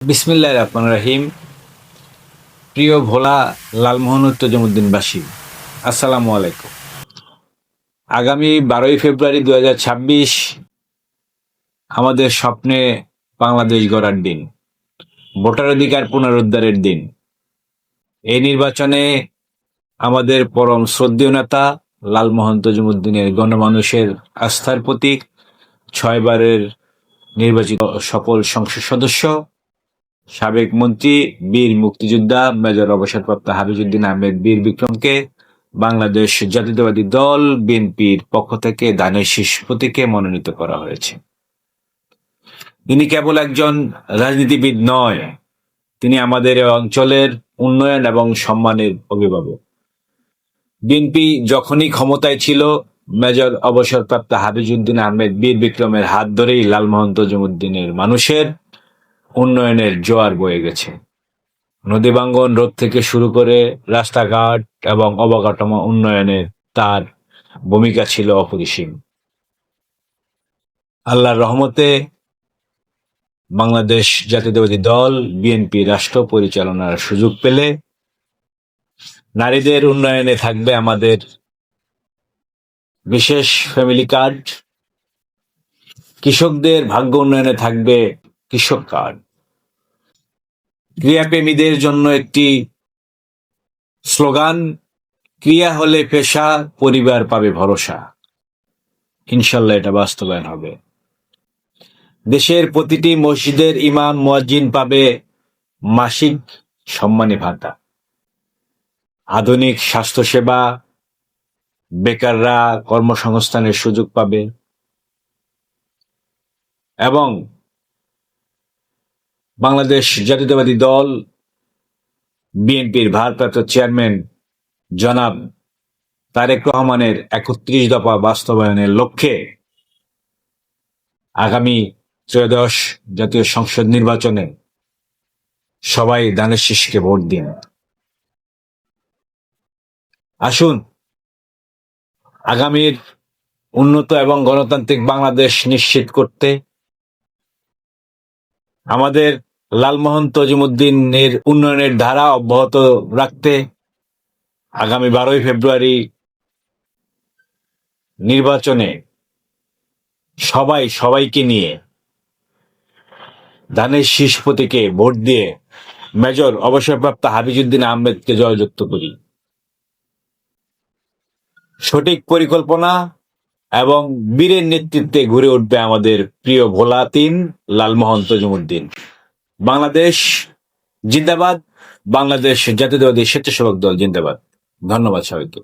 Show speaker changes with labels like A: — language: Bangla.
A: বিসমিল্লাহ রহমান রাহিম। প্রিয় ভোলা লালমোহন উত্তজমুদ্দিনবাসী আসসালামু আলাইকুম। আগামী বারোই ফেব্রুয়ারি দু আমাদের স্বপ্নে বাংলাদেশ গড়ার দিন, ভোটার অধিকার পুনরুদ্ধারের দিন। এই নির্বাচনে আমাদের পরম শ্রদ্ধেয় নেতা লালমোহন তজুমুদ্দিনের গণমানুষের আস্থার প্রতীক, ছয়বারের নির্বাচিত সকল সংসদ সদস্য সাবেক মন্ত্রী, বীর মুক্তিযোদ্ধা, মেজর অবসরপ্রাপ্ত হাবিজুদ্দিন আহমেদ, বীর বিক্রমকে বাংলাদেশ জাতীয়তাবাদী দল, বিএনপির পক্ষ থেকে দানের শীষ প্রতীকে মনোনীত করা হয়েছে। তিনি কেবল একজন রাজনীতিবিদ নয়, তিনি আমাদের অঞ্চলের উন্নয়ন এবং সম্মানের অভিভাবক। বিএনপি যখনই ক্ষমতায় ছিল, মেজর অবসরপ্রাপ্ত হাবিজুদ্দিন আহমেদ, বীর বিক্রমের হাত ধরেই লালমোহন তজুমুদ্দিনের মানুষের উন্নয়নের জোয়ার বয়ে গেছে। নদী বাঙ্গন রোড থেকে শুরু করে রাস্তাঘাট এবং অবকাঠামো উন্নয়নে তার ভূমিকা ছিল অপরিসীম। আল্লাহর রহমতে বাংলাদেশ জাতীয়তাবাদী দল, বিএনপি রাষ্ট্র পরিচালনার সুযোগ পেলে নারীদের উন্নয়নে থাকবে আমাদের বিশেষ ফ্যামিলি কার্ড কৃষকদের ভাগ্য উন্নয়নে থাকবে কৃষক কার্ড ক্রিয়াপ্রেমীদের জন্য একটি স্লোগান, ক্রিয়া হলে পেশা, পরিবার পাবে ভরসা। ইনশাল্লাহ এটা বাস্তবায়ন হবে। দেশের প্রতিটি মসজিদের ইমাম, মুয়াজ্জিন পাবে মাসিক সম্মানী ভাতা। আধুনিক স্বাস্থ্যসেবা, বেকাররা কর্মসংস্থানের সুযোগ পাবে। এবং বাংলাদেশ জাতীয়তাবাদী দল, বিএনপির ভারপ্রাপ্ত চেয়ারম্যান জনাব তারেক রহমানের একত্রিশ দফা বাস্তবায়নের লক্ষ্যে আগামী ত্রয়োদশ জাতীয় সংসদ নির্বাচনে সবাই দানের শীষকে ভোট দিন। আসুন, আগামীর উন্নত এবং গণতান্ত্রিক বাংলাদেশ নিশ্চিত করতে আমাদের লালমোহন তজিমুদ্দিনের উন্নয়নের ধারা অব্যাহত রাখতে আগামী বারোই ফেব্রুয়ারি নির্বাচনে সবাই সবাইকে নিয়ে ধানের শীষ ভোট দিয়ে মেজর অবসরপ্রাপ্ত হাবিজুদ্দিন আহমেদকে জয়যুক্ত করি। সঠিক পরিকল্পনা এবং বীরের নেতৃত্বে ঘুরে উঠবে আমাদের প্রিয় ভোলা তিন লালমোহন তজুমুদ্দিন। বাংলাদেশ জিন্দাবাদ বাংলাদেশ জাতীয়তাবাদী স্বেচ্ছাসেবক দল জিন্দাবাদ। ধন্যবাদ সবাইকে।